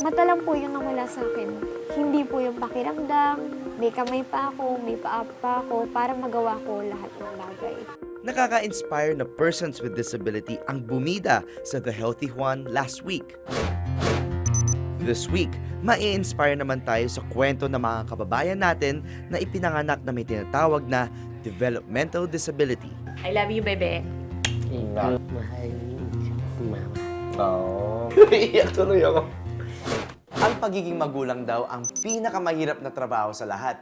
Mata lang po yung nawala sa akin. Hindi po yung pakiramdam, may kamay pa ako, may paa pa ako, para magawa ko lahat ng bagay. Nakaka-inspire na persons with disability ang bumida sa The Healthy Juan last week. This week, mai-inspire naman tayo sa kwento ng mga kababayan natin na ipinanganak na may tinatawag na developmental disability. I love you, bebe. Ikaw, mahal si mama. Oh, iyak tuloy ako. Ang pagiging magulang daw ang pinakamahirap na trabaho sa lahat.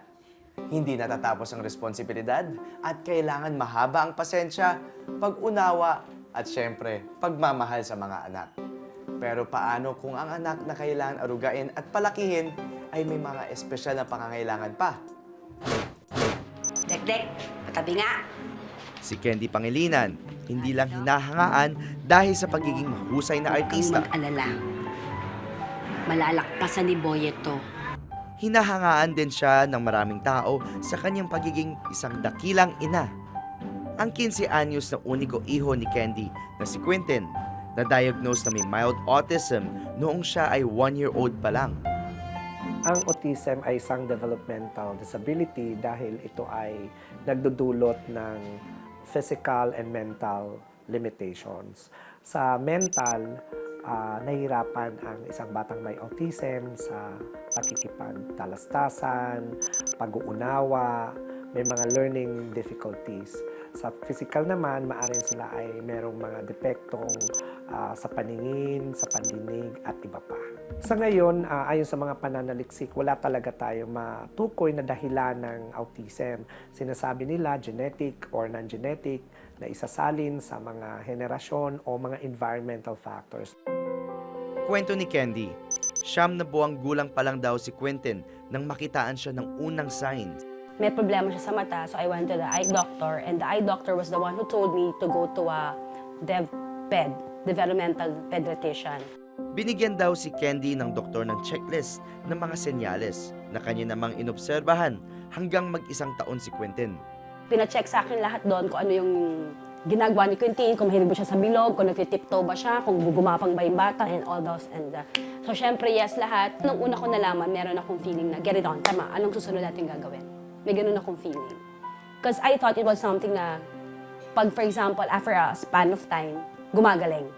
Hindi natatapos ang responsibilidad at kailangan mahaba ang pasensya, pag-unawa at syempre, pagmamahal sa mga anak. Pero paano kung ang anak na kailangan arugain at palakihin ay may mga espesyal na pangangailangan pa? Dek-dek, patabi nga. Si Candy Pangilinan, hindi lang hinahangaan dahil sa pagiging mahusay na Kang artista. mag-alala. Malalakpasan ni Boyet to. hinahangaan din siya ng maraming tao sa kanyang pagiging isang dakilang ina. Ang 15 anyos na uniko iho ni Candy na si Quentin, na-diagnose na may mild autism noong siya ay 1-year-old pa lang. Ang autism ay isang developmental disability dahil ito ay nagdudulot ng physical and mental limitations. Sa mental, ah, nahihirapan ang isang batang may autism sa pakikipagtalastasan, pag-uunawa, may mga learning difficulties. Sa physical naman, maaaring sila ay merong mga depektong ah, sa paningin, sa pandinig at iba pa. Sa ngayon, ah, ayon sa mga pananaliksik, wala talaga tayo matukoy na dahilan ng autism. Sinasabi nila genetic or non-genetic na isasalin sa mga henerasyon o mga environmental factors. Kwento ni Candy, siyam na buwang gulang pa lang daw si Quentin nang makitaan siya ng unang signs. may problema siya sa mata, so I went to the eye doctor, and the eye doctor was the one who told me to go to a DevPed, developmental pediatrician. Binigyan daw si Candy ng doktor ng checklist ng mga senyales na kanya namang inobserbahan hanggang mag-isang taon si Quentin. Pina-check sa akin lahat doon kung ano yung ginagawa ni Quintin, kung mahilig ba siya sa bilog, kung nagtitiptoe ba siya, kung gugumapang ba yung bata, and all those. And, uh, so, syempre, yes, lahat. Nung una ko nalaman, meron akong feeling na, get it on, tama, anong susunod natin gagawin? May ganun akong feeling. Because I thought it was something na, pag, for example, after a span of time, gumagaling.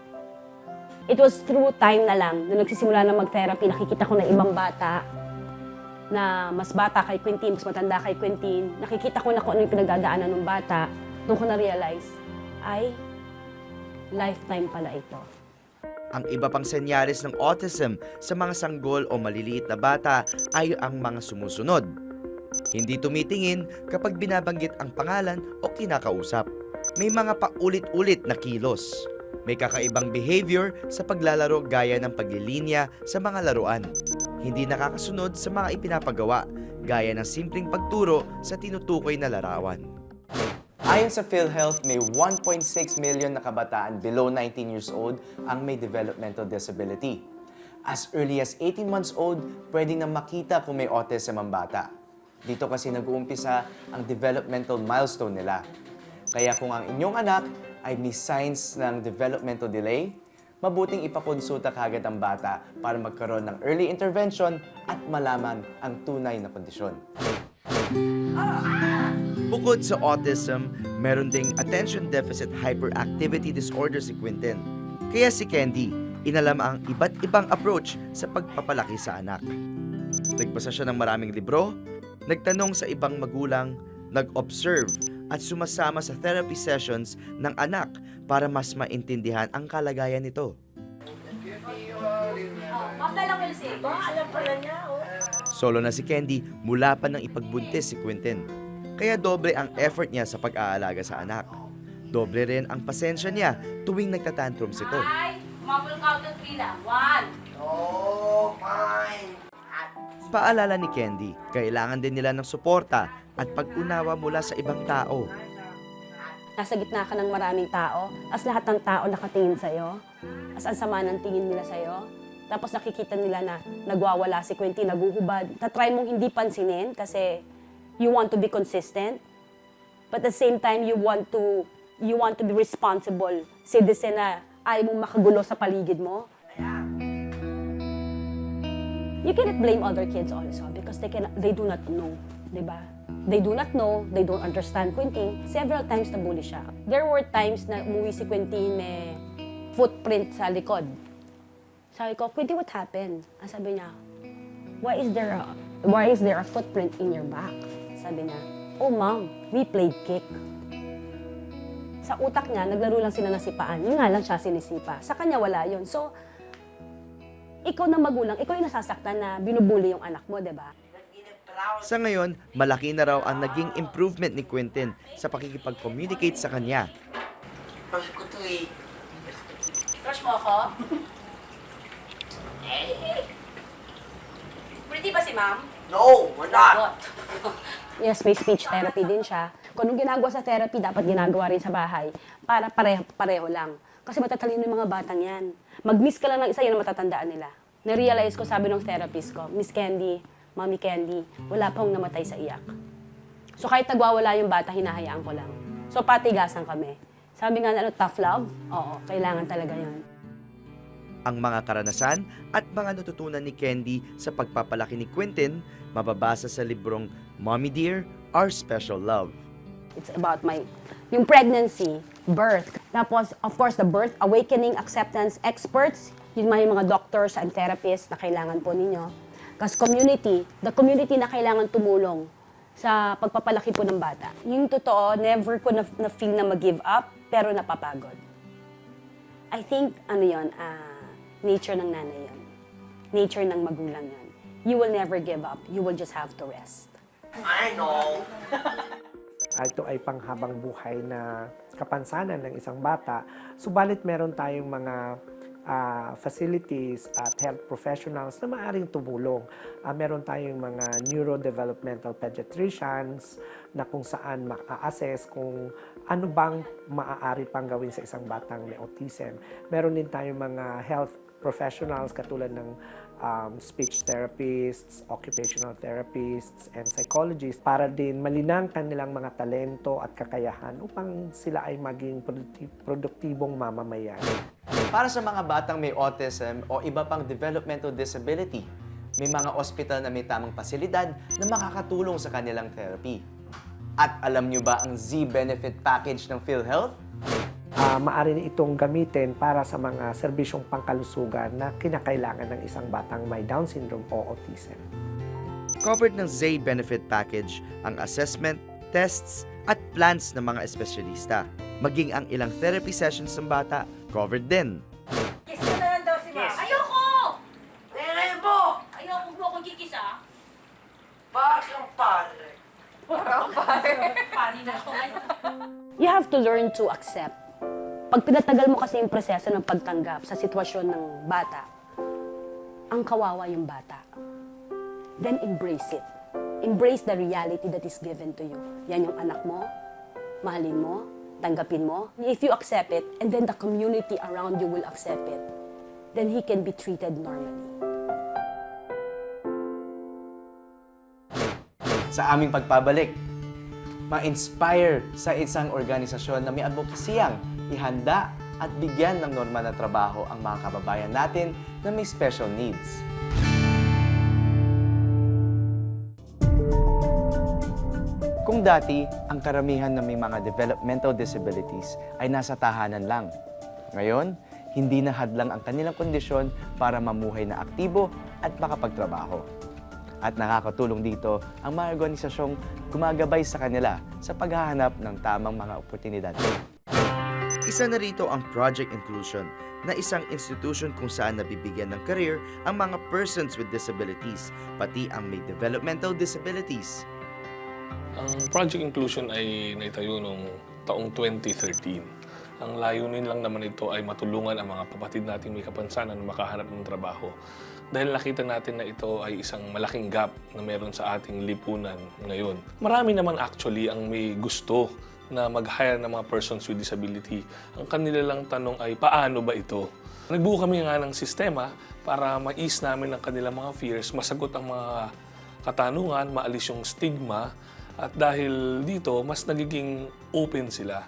It was through time na lang, nung nagsisimula na mag-therapy, nakikita ko na ibang bata, na mas bata kay Quintin, mas matanda kay Quintin, nakikita ko na kung ano yung pinagdadaanan ng bata, doon ko na-realize, ay, lifetime pala ito. Ang iba pang senyales ng autism sa mga sanggol o maliliit na bata ay ang mga sumusunod. Hindi tumitingin kapag binabanggit ang pangalan o kinakausap. May mga paulit-ulit na kilos. May kakaibang behavior sa paglalaro gaya ng paglilinya sa mga laruan. Hindi nakakasunod sa mga ipinapagawa gaya ng simpleng pagturo sa tinutukoy na larawan. Ayon sa PhilHealth, may 1.6 million na kabataan below 19 years old ang may developmental disability. As early as 18 months old, pwedeng na makita kung may autism ang bata. Dito kasi nag-uumpisa ang developmental milestone nila. Kaya kung ang inyong anak ay may signs ng developmental delay, mabuting ipakonsulta kagad ang bata para magkaroon ng early intervention at malaman ang tunay na kondisyon. Bukod sa autism, meron ding attention deficit hyperactivity disorder si Quentin. Kaya si Candy, inalam ang iba't ibang approach sa pagpapalaki sa anak. Nagbasa siya ng maraming libro, nagtanong sa ibang magulang, nag-observe at sumasama sa therapy sessions ng anak para mas maintindihan ang kalagayan nito. Solo na si Candy mula pa nang ipagbuntis si Quentin. Kaya doble ang effort niya sa pag-aalaga sa anak. Doble rin ang pasensya niya tuwing nagtatantrums ito. Mabul count of three lang. One. Paalala ni Candy, kailangan din nila ng suporta at pag-unawa mula sa ibang tao. Nasa gitna ka ng maraming tao, as lahat ng tao nakatingin sa'yo, as ang sama ng tingin nila sa'yo, tapos nakikita nila na nagwawala si Quentin, naguhubad. Tatry mong hindi pansinin kasi you want to be consistent. But at the same time, you want to you want to be responsible citizen na ayaw mong makagulo sa paligid mo. you cannot blame other kids also because they can they do not know, 'di ba? They do not know, they don't understand Quentin. Several times na bully siya. There were times na umuwi si Quentin may footprint sa likod. Sabi ko, Quentin, what happened? Ang sabi niya, why is there a, why is there a footprint in your back? Sabi niya, oh ma'am, we played kick. Sa utak niya, naglaro lang sila ng sipaan. Yun nga lang siya sinisipa. Sa kanya wala yun. So, ikaw na magulang, ikaw yung nasasaktan na binubuli yung anak mo, di ba? Sa ngayon, malaki na raw ang naging improvement ni Quentin sa pakikipag-communicate sa kanya. Crush ko to eh. Crush mo ako? Pretty ba si ma'am? No, we're not. Yes, may speech therapy din siya. Kung anong ginagawa sa therapy, dapat ginagawa rin sa bahay para pareho, pareho lang. Kasi matatalino yung mga batang yan. Mag-miss ka lang ng isa, yan ang matatandaan nila. Na-realize ko, sabi ng therapist ko, Miss Candy, Mommy Candy, wala pa akong namatay sa iyak. So kahit nagwawala yung bata, hinahayaan ko lang. So patigasan kami. Sabi nga na, ano, tough love? Oo, kailangan talaga yun. Ang mga karanasan at mga natutunan ni Candy sa pagpapalaki ni Quentin mababasa sa librong Mommy Dear, Our Special Love. It's about my, yung pregnancy, birth. Tapos, of course, the birth, awakening, acceptance, experts, yun mga yung mga doctors and therapists na kailangan po ninyo. Kasi community, the community na kailangan tumulong sa pagpapalaki po ng bata. Yung totoo, never ko na, na feel na mag-give up, pero napapagod. I think, ano yun, ah, nature ng nanay yun. Nature ng magulang yun. You will never give up. You will just have to rest. I know. Ito ay panghabang buhay na kapansanan ng isang bata. Subalit meron tayong mga ah, facilities at health professionals na maaaring tumulong. Ah, meron tayong mga neurodevelopmental pediatricians na kung saan ma-assess kung ano bang maaari pang gawin sa isang batang may autism. Meron din tayong mga health professionals katulad ng um, speech therapists, occupational therapists, and psychologists para din malinang kanilang mga talento at kakayahan upang sila ay maging produkti- produktibong mamamayan. Para sa mga batang may autism o iba pang developmental disability, may mga ospital na may tamang pasilidad na makakatulong sa kanilang therapy. At alam nyo ba ang Z-Benefit Package ng PhilHealth? Ah, maaari itong gamitin para sa mga serbisyong pangkalusugan na kinakailangan ng isang batang may Down syndrome o autism. Covered ng ZAY Benefit Package ang assessment, tests, at plans ng mga espesyalista. Maging ang ilang therapy sessions ng bata, covered din. Ayoko! Nenay mo! Ayoko mo akong kikisa. Bakit ang pare? Pari na ako ngayon. You have to learn to accept. Pag pinatagal mo kasi yung proseso ng pagtanggap sa sitwasyon ng bata, ang kawawa yung bata. Then embrace it. Embrace the reality that is given to you. Yan yung anak mo, mahalin mo, tanggapin mo. If you accept it, and then the community around you will accept it, then he can be treated normally. Sa aming pagpabalik, ma-inspire sa isang organisasyon na may advokasiyang ihanda at bigyan ng normal na trabaho ang mga kababayan natin na may special needs. Kung dati, ang karamihan na may mga developmental disabilities ay nasa tahanan lang. Ngayon, hindi na hadlang ang kanilang kondisyon para mamuhay na aktibo at makapagtrabaho. At nakakatulong dito ang mga organisasyong gumagabay sa kanila sa paghahanap ng tamang mga oportunidad. Isa na rito ang Project Inclusion na isang institution kung saan nabibigyan ng career ang mga persons with disabilities, pati ang may developmental disabilities. Ang Project Inclusion ay naitayo noong taong 2013. Ang layunin lang naman ito ay matulungan ang mga kapatid nating may kapansanan na makahanap ng trabaho. Dahil nakita natin na ito ay isang malaking gap na meron sa ating lipunan ngayon. Marami naman actually ang may gusto na mag-hire ng mga persons with disability. Ang kanila lang tanong ay paano ba ito? Nagbuo kami nga ng sistema para mais namin ang kanilang mga fears, masagot ang mga katanungan, maalis yung stigma, at dahil dito, mas nagiging open sila.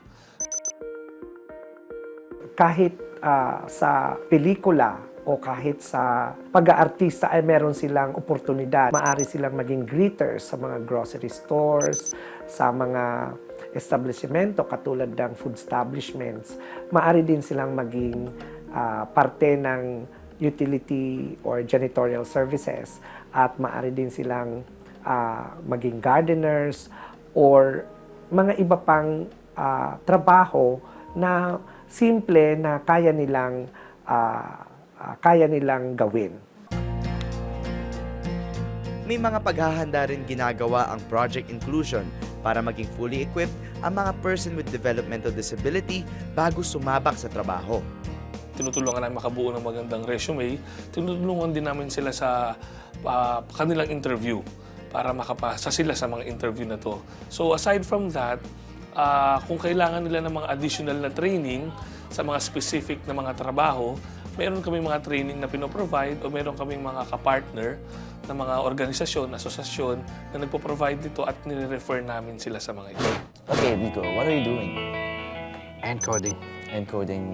Kahit ah, sa pelikula o kahit sa pag-aartista ay meron silang oportunidad. Maari silang maging greeters sa mga grocery stores, sa mga establishmento katulad ng food establishments. Maari din silang maging ah, parte ng utility or janitorial services at maari din silang ah, maging gardeners or mga iba pang ah, trabaho na simple na kaya nilang ah, ah, kaya nilang gawin. May mga paghahanda rin ginagawa ang Project Inclusion para maging fully equipped ang mga person with developmental disability bago sumabak sa trabaho. tinutulungan namin makabuo ng magandang resume, tinutulungan din namin sila sa ah, kanilang interview para makapasa sila sa mga interview na to. So aside from that, ah, kung kailangan nila ng mga additional na training sa mga specific na mga trabaho, meron kami mga training na pinoprovide o meron kaming mga kapartner na mga organisasyon, asosasyon na nagpo-provide dito at nire-refer namin sila sa mga ito. Okay, Vico, what are you doing? Encoding. Encoding.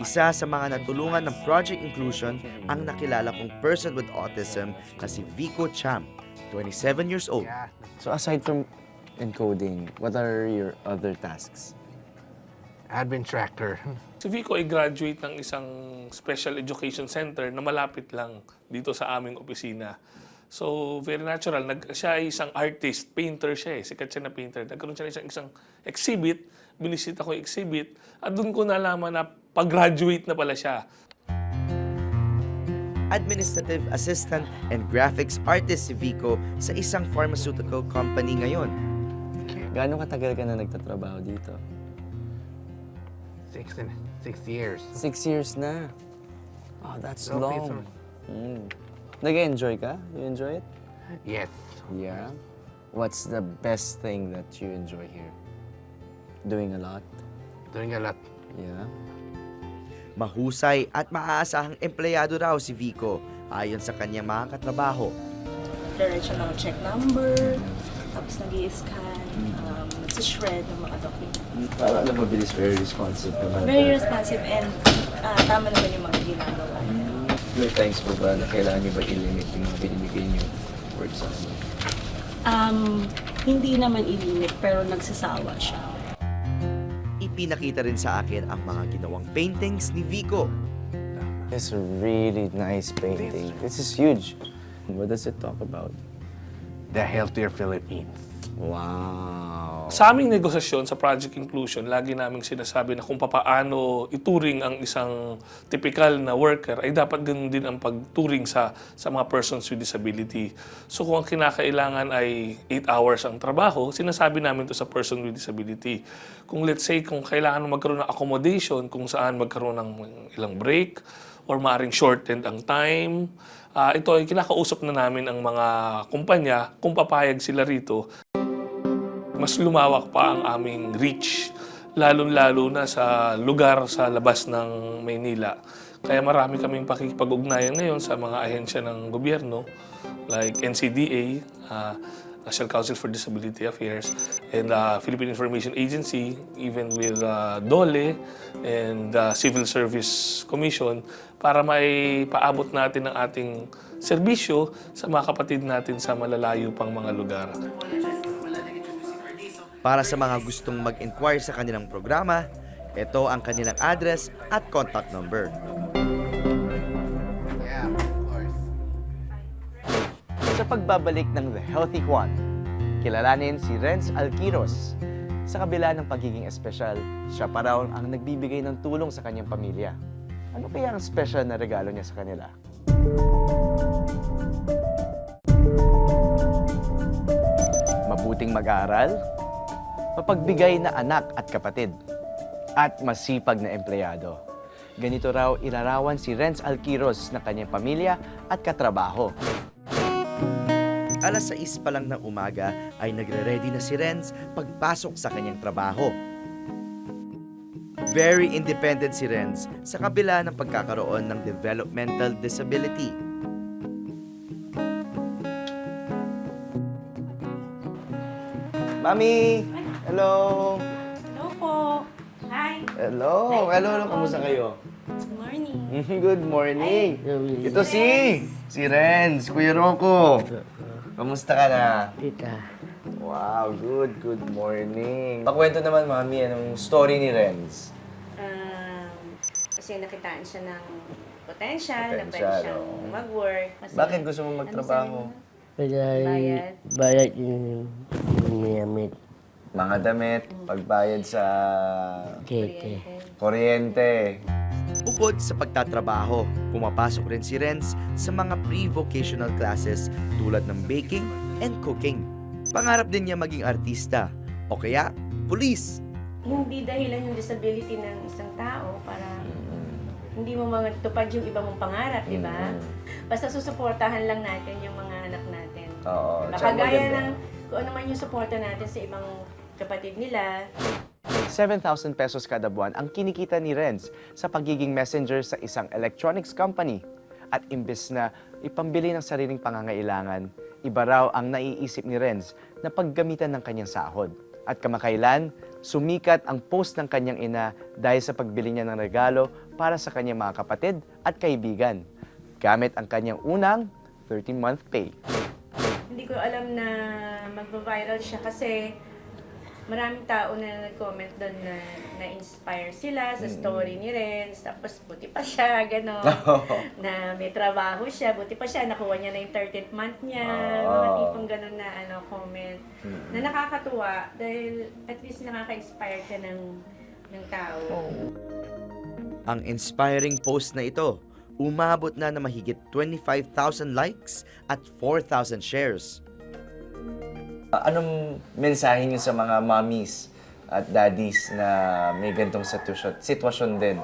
Isa sa mga natulungan ng Project Inclusion ang nakilala kong person with autism na si Vico Cham, 27 years old. So aside from encoding, what are your other tasks? Admin tracker. Si Vico ay graduate ng isang special education center na malapit lang dito sa aming opisina. So, very natural. Nag, siya ay isang artist, painter siya eh. Sikat siya na painter. Nagkaroon siya ng isang, isang exhibit. Binisita ko yung exhibit. At doon ko nalaman na pag-graduate na pala siya. Administrative assistant and graphics artist si Vico sa isang pharmaceutical company ngayon. Gaano katagal ka na nagtatrabaho dito? Six and six years. Six years na. Oh, that's Okay, long. sir. Mm. Nag-enjoy ka? You enjoy it? Yes. Yeah. What's the best thing that you enjoy here? Doing a lot? Doing a lot. Yeah. Mahusay at maaasahang empleyado raw si Vico ayon sa kanyang mga katrabaho. Diretso ng check number, tapos nag scan um, nag-shred ng mga documents. Para alam mabilis, very responsive naman. Very responsive and ah, tama naman yung mga ginagawa niya. May times po ba na kailangan niyo ba i-limit yung binibigay niyo work sa amin? Um, hindi naman ilimit pero nagsasawa siya. Ipinakita rin sa akin ang mga ginawang paintings ni Vico. It's a really nice painting. This is huge. What does it talk about? The healthier Philippines. Wow. Sa aming negosasyon sa Project Inclusion, lagi naming sinasabi na kung papaano ituring ang isang typical na worker, ay dapat ganun din ang pagturing sa, sa mga persons with disability. So kung ang kinakailangan ay 8 hours ang trabaho, sinasabi namin to sa person with disability. Kung let's say, kung kailangan magkaroon ng accommodation, kung saan magkaroon ng ilang break, or maaring shortened ang time, ah, ito ay kinakausap na namin ang mga kumpanya kung papayag sila rito mas lumawak pa ang aming reach, lalong-lalo na sa lugar sa labas ng Maynila. Kaya marami kaming pakikipag-ugnayan ngayon sa mga ahensya ng gobyerno like NCDA, uh, National Council for Disability Affairs, and uh, Philippine Information Agency, even with uh, DOLE and uh, Civil Service Commission para may paabot natin ang ating serbisyo sa mga kapatid natin sa malalayo pang mga lugar. Para sa mga gustong mag-inquire sa kanilang programa, ito ang kanilang address at contact number. Sa pagbabalik ng The Healthy Kwan, kilalanin si Renz Alquiros. Sa kabila ng pagiging espesyal, siya pa raw ang nagbibigay ng tulong sa kanyang pamilya. Ano kaya ang special na regalo niya sa kanila? Mabuting mag-aaral, mapagbigay na anak at kapatid, at masipag na empleyado. Ganito raw ilarawan si Renz Alquiros ng kanyang pamilya at katrabaho. Alas 6 pa lang ng umaga ay nagre-ready na si Renz pagpasok sa kanyang trabaho. Very independent si Renz sa kabila ng pagkakaroon ng developmental disability. Mami! Hello! Hello po. Hi. Hello! Hello, hello. Kamusta kayo? Good morning. Good morning. Ito si, si Renz, Kuya Rocco. Kamusta ka na? Tita, Wow, good, good morning. Pakwento naman, Mami, anong story ni Renz? Um, kasi nakitaan siya ng potential, na pwede Potential, siyang oo. mag-work. Kasi, Bakit gusto mo magtrabaho? bayad, Bayad. bayad yung minamit Mga damit, pagbayad sa kete. kuryente. Bukod sa pagtatrabaho, pumapasok rin si Renz sa mga pre-vocational classes tulad ng baking and cooking. Pangarap din niya maging artista o kaya pulis. Hindi dahilan yung disability ng isang tao para hindi mo matupad yung iba mong pangarap, di ba? Basta susuportahan lang natin yung mga anak natin. Oo, Baka tsaka gaya maganda. ng kung ano man yung suporta natin sa ibang kapatid nila, 7,000 pesos kada buwan ang kinikita ni Renz sa pagiging messenger sa isang electronics company. At imbes na ipambili ng sariling pangangailangan, iba raw ang naiisip ni Renz na paggamitan ng kanyang sahod. At kamakailan, sumikat ang post ng kanyang ina dahil sa pagbili niya ng regalo para sa kanyang mga kapatid at kaibigan. Gamit ang kanyang unang 13-month pay. hindi ko alam na magva-viral siya kasi maraming tao na nag-comment doon na na-inspire sila sa story ni Renz. Tapos buti pa siya, gano'n. na may trabaho siya, buti pa siya, nakuha niya na yung 13th month niya. Mga tipong gano'n na ano, comment. Na nakakatuwa dahil at least nakaka-inspire ka ng, ng tao. Ang inspiring post na ito, umabot na na mahigit 25,000 likes at 4,000 shares. Anong mensahe niyo sa mga mommies at daddies na may gantong sitwasyon, sitwasyon din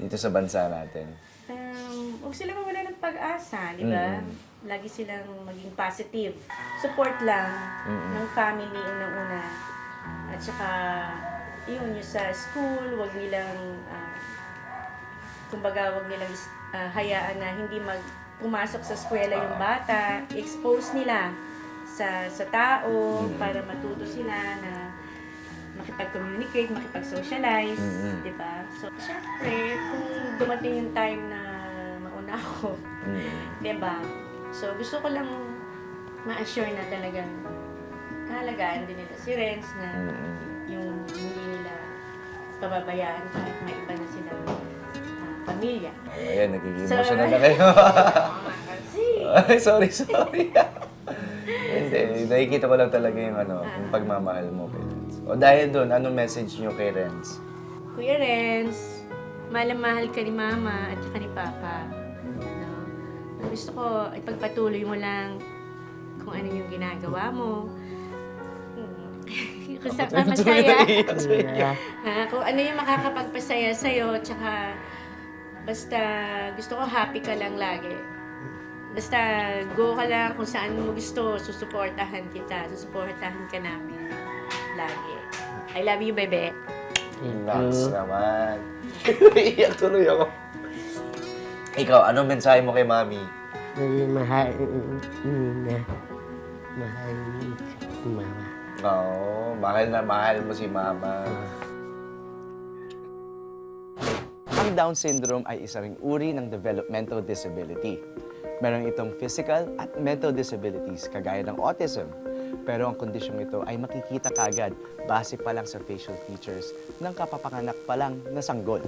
dito sa bansa natin? Um, huwag sila mawala ng pag-asa, di ba? Lagi silang maging positive. Support lang ng family unang-una. At saka, yun, yung sa school, wag nilang, ah, kumbaga, wag nilang ah, hayaan na hindi mag pumasok sa eskwela yung bata. Expose nila sa sa tao para matuto sila na makipag-communicate, makipag-socialize, Mm-mm. di ba? So, syempre, kung dumating yung time na mauna ako, di ba? So, gusto ko lang ma-assure na talagang halagaan din nila si Renz na yung hindi nila pababayaan kahit may iba na silang ah, pamilya. Ayan, nagiging So- emotional na kayo. Ay, sorry, sorry. Hindi, nakikita ko lang talaga yung ano, yung pagmamahal mo kay Renz. O dahil doon, anong message niyo kay Renz? Kuya Renz, mahal na mahal ka ni Mama at saka ni Papa. No? Ang gusto ko, ipagpatuloy mo lang kung ano yung ginagawa mo. kung saan ka masaya. ha, kung ano yung makakapagpasaya sa'yo, tsaka basta gusto ko happy ka lang lagi. Basta go ka lang kung saan mo gusto, susuportahan kita, susuportahan ka namin lagi. I love you, bebe. Relax naman. Iyak tuloy ako. Ikaw, anong mensahe mo kay Mami? Naging mahal na mahal si mama. Oo, mahal na mahal mo si Mama. Ang Down syndrome ay isa ring uri ng developmental disability. Meron itong physical at mental disabilities kagaya ng autism. Pero ang kondisyong ito ay makikita kagad base pa lang sa facial features ng kapapanganak pa lang na sanggol.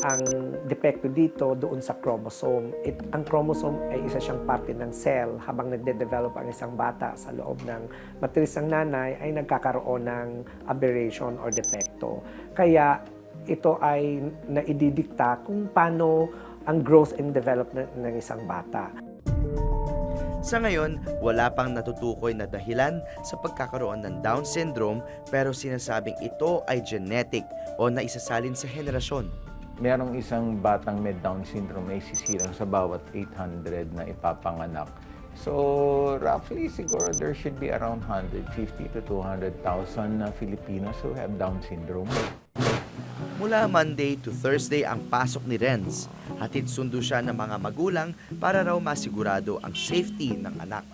ang depekto dito doon sa chromosome. It, ang chromosome ay isa siyang parte ng cell habang nagde-develop ang isang bata sa loob ng matris ng nanay ay nagkakaroon ng aberration or depekto. Kaya ito ay naididikta kung paano ang growth and development ng isang bata. Sa ngayon, wala pang natutukoy na dahilan sa pagkakaroon ng Down syndrome pero sinasabing ito ay genetic o naisasalin sa henerasyon. merong isang batang may Down syndrome na isisilang sa bawat 800 na ipapanganak. So, roughly, siguro there should be around 150 to 200,000 na Filipinos who have Down syndrome. Mula Monday to Thursday ang pasok ni Renz. Hatid sundo siya ng mga magulang para raw masigurado ang safety ng anak.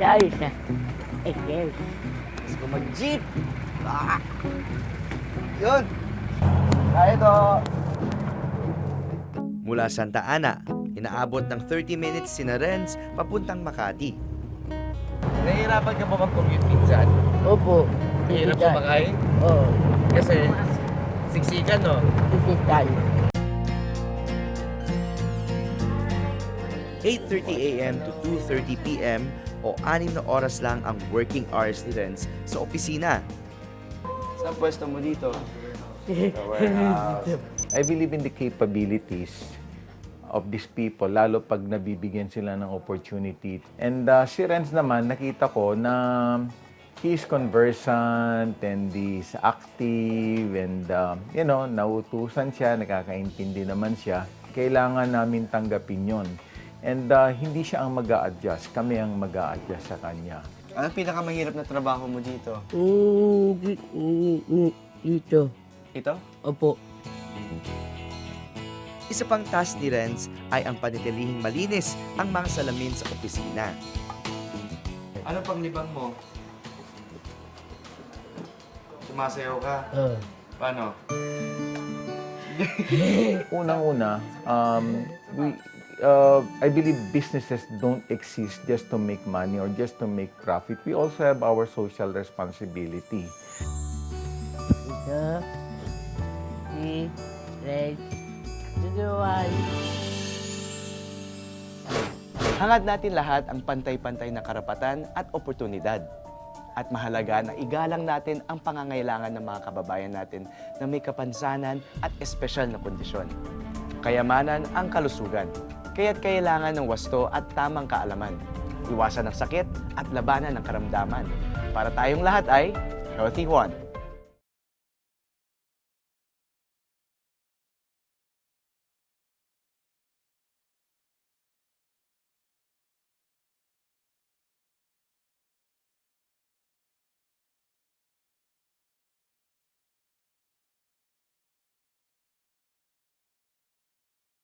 Dahil sa Excel. Let's go mag-jeep! Ah! Yun! Kaya to! Mula Santa Ana, inaabot ng 30 minutes si Renz papuntang Makati. Nahihirapan ka ba mag-commute minsan? Opo. Hirap Isikan. sumakay? Oo. Kasi siksikan, no? Isikan. 8.30 a.m. to 2.30 p.m. o anim na oras lang ang working hours ni Renz sa opisina. Saan pwesto mo dito? I believe in the capabilities of these people, lalo pag nabibigyan sila ng opportunity. And uh, si Renz naman, nakita ko na he is conversant and he's active and, uh, you know, nautusan siya, nakakaintindi naman siya. Kailangan namin tanggapin yon. And uh, hindi siya ang mag adjust kami ang mag adjust sa kanya. Anong pinakamahirap na trabaho mo dito? Mm, di- mm, mm, Dito. Ito? Opo. Isa pang task ni Renz ay ang panitilihing malinis ang mga salamin sa opisina. Ano pang libang mo? Sumasayaw ka? Oo. Paano? Unang-una, um, we, uh, I believe businesses don't exist just to make money or just to make profit. We also have our social responsibility. Ito. Red. Tutuan. Hangad natin lahat ang pantay-pantay na karapatan at oportunidad. At mahalaga na igalang natin ang pangangailangan ng mga kababayan natin na may kapansanan at espesyal na kondisyon. Kayamanan ang kalusugan, kaya't kailangan ng wasto at tamang kaalaman. Iwasan ng sakit at labanan ng karamdaman. Para tayong lahat ay Healthy One.